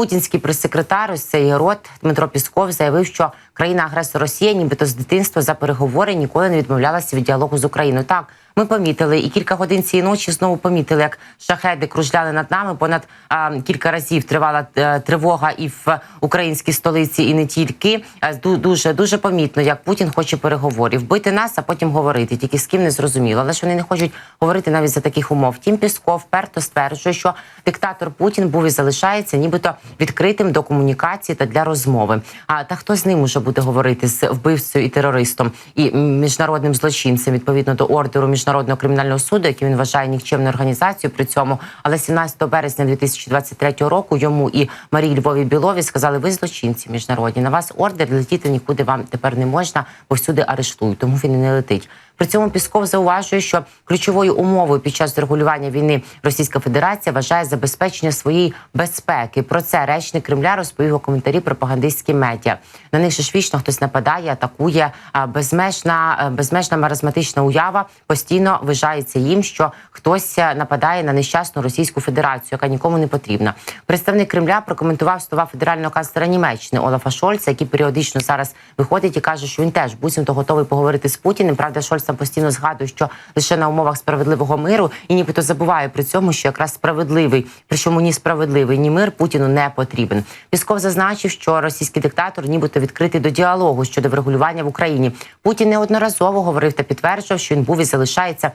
Путінський прес-секретар ось цей рот Дмитро Пісков заявив, що країна-агресор Росія, нібито з дитинства за переговори ніколи не відмовлялася від діалогу з Україною. Так, ми помітили, і кілька годин цієї ночі знову помітили, як шахеди кружляли над нами. Понад а, кілька разів тривала е, тривога і в українській столиці, і не тільки. Е, ду- дуже дуже помітно, як Путін хоче переговорів, бити нас, а потім говорити. Тільки з ким не зрозуміло. Але ж вони не хочуть говорити навіть за таких умов. Тім Пісков вперто стверджує, що диктатор Путін був і залишається, нібито відкритим до комунікації та для розмови. А та хто з ним може буде говорити з вбивцею і терористом і міжнародним злочинцем відповідно до ордеру міжнародного кримінального суду, який він вважає нікчемною організацією при цьому. Але 17 березня 2023 року йому і Марії Львові Білові сказали: ви злочинці міжнародні. На вас ордер летіти нікуди вам тепер не можна, бо всюди арештують, тому він і не летить. При цьому Пісков зауважує, що ключовою умовою під час регулювання війни Російська Федерація вважає забезпечення своєї безпеки. Про це речник Кремля розповів у коментарі пропагандистські медіа. На них ж хтось нападає, атакує безмежна, безмежна маразматична уява. Постійно вважається їм, що хтось нападає на нещасну Російську Федерацію, яка нікому не потрібна. Представник Кремля прокоментував слова федерального канцлера Німеччини Олафа Шольца, який періодично зараз виходить і каже, що він теж буцімто готовий поговорити з Путіним. Правда, Шольц там постійно згадує, що лише на умовах справедливого миру і нібито забуває при цьому, що якраз справедливий, причому ні справедливий, ні мир Путіну не потрібен. Пісков зазначив, що російський диктатор нібито відкритий до діалогу щодо врегулювання в Україні. Путін неодноразово говорив та підтверджував, що він був і залишається.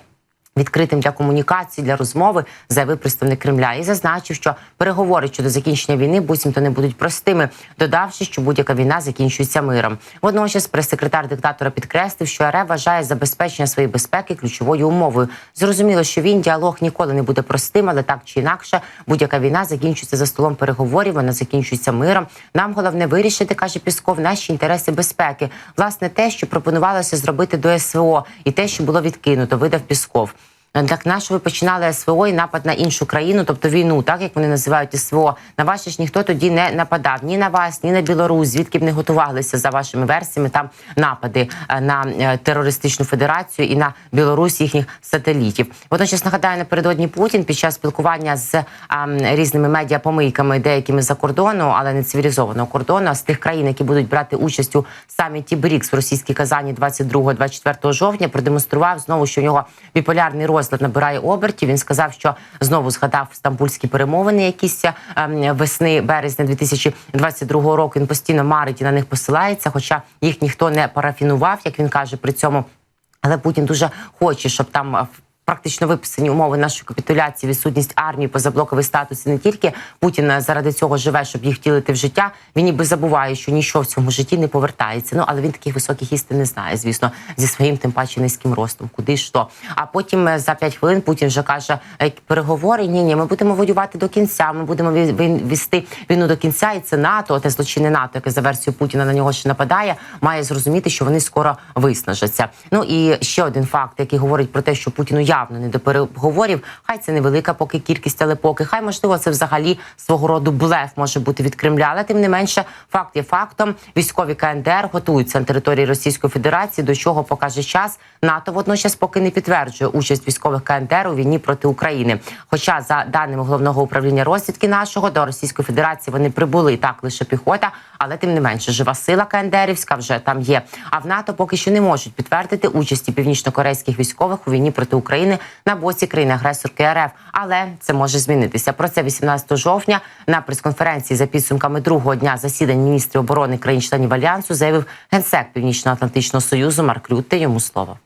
Відкритим для комунікації, для розмови заявив представник Кремля і зазначив, що переговори щодо закінчення війни буцімто не будуть простими, додавши, що будь-яка війна закінчується миром. Водночас прес-секретар диктатора підкреслив, що РФ вважає забезпечення своєї безпеки ключовою умовою. Зрозуміло, що він діалог ніколи не буде простим, але так чи інакше, будь-яка війна закінчується за столом переговорів. Вона закінчується миром. Нам головне вирішити, каже Пісков, наші інтереси безпеки. Власне, те, що пропонувалося зробити до СВО, і те, що було відкинуто, видав Пісков. Так на що починали СВО і напад на іншу країну, тобто війну, так як вони називають СВО. На ваші ж ніхто тоді не нападав ні на вас, ні на Білорусь, звідки б не готувалися за вашими версіями там напади е, на е, терористичну федерацію і на Білорусь їхніх сателітів. Водночас нагадаю, напередодні Путін під час спілкування з а, різними медіапомийками, деякими за кордону, але не цивілізованого кордону, а з тих країн, які будуть брати участь у саміті БРІКС в російській Казані 22-24 жовтня, продемонстрував знову, що в нього біполярний розлад набирає обертів. Він сказав, що знову згадав стамбульські перемовини, якісь ем, весни березня 2022 року. Він постійно марить і на них посилається, хоча їх ніхто не парафінував, як він каже, при цьому. Але Путін дуже хоче, щоб там а, практично виписані умови нашої капітуляції, відсутність армії, позаблоковий статус. І не тільки Путін е, заради цього живе, щоб їх втілити в життя. Він ніби забуває, що нічого в цьому житті не повертається. Ну але він таких високих істин не знає, звісно, зі своїм тим паче низьким ростом. Куди ж то? А потім е, за п'ять хвилин Путін вже каже: е, переговори. Ні, ні, ми будемо воювати до кінця. Ми будемо вести війну до кінця. І це НАТО, те злочинне НАТО, яке за версією Путіна на нього ще нападає, має зрозуміти, що вони скоро виснажаться. Ну і ще один факт, який говорить про те, що Путіну явно не до переговорів. Хай це невелика поки кількість, але поки хай можливо це взагалі свого роду блеф може бути від Кремля. Але тим не менше, факт є фактом. Військові КНДР готуються на території Російської Федерації, до чого покаже час. НАТО водночас поки не підтверджує участь військових КНДР у війні проти України. Хоча, за даними головного управління розвідки нашого до Російської Федерації вони прибули так лише піхота, але тим не менше жива сила КНДРівська вже там є. А в НАТО поки що не можуть підтвердити участі північнокорейських військових у війні проти України на боці країни-агресорки РФ. Але це може змінитися. Про це 18 жовтня на прес-конференції за підсумками другого дня засідань міністрів оборони країн-членів альянсу заявив генсек Північно-Атлантичного союзу Марк Рютте. Йому слово.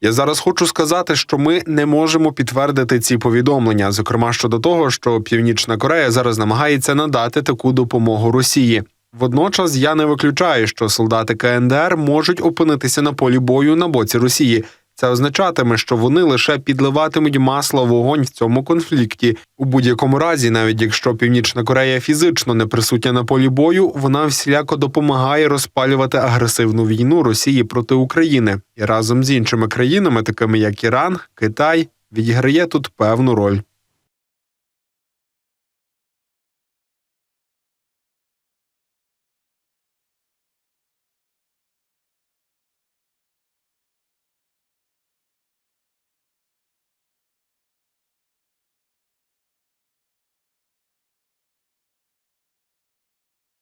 Я зараз хочу сказати, що ми не можемо підтвердити ці повідомлення, зокрема щодо того, що Північна Корея зараз намагається надати таку допомогу Росії. Водночас я не виключаю, що солдати КНДР можуть опинитися на полі бою на боці Росії. Це означатиме, що вони лише підливатимуть масло вогонь в цьому конфлікті. У будь-якому разі, навіть якщо Північна Корея фізично не присутня на полі бою, вона всіляко допомагає розпалювати агресивну війну Росії проти України і разом з іншими країнами, такими як Іран, Китай, відіграє тут певну роль.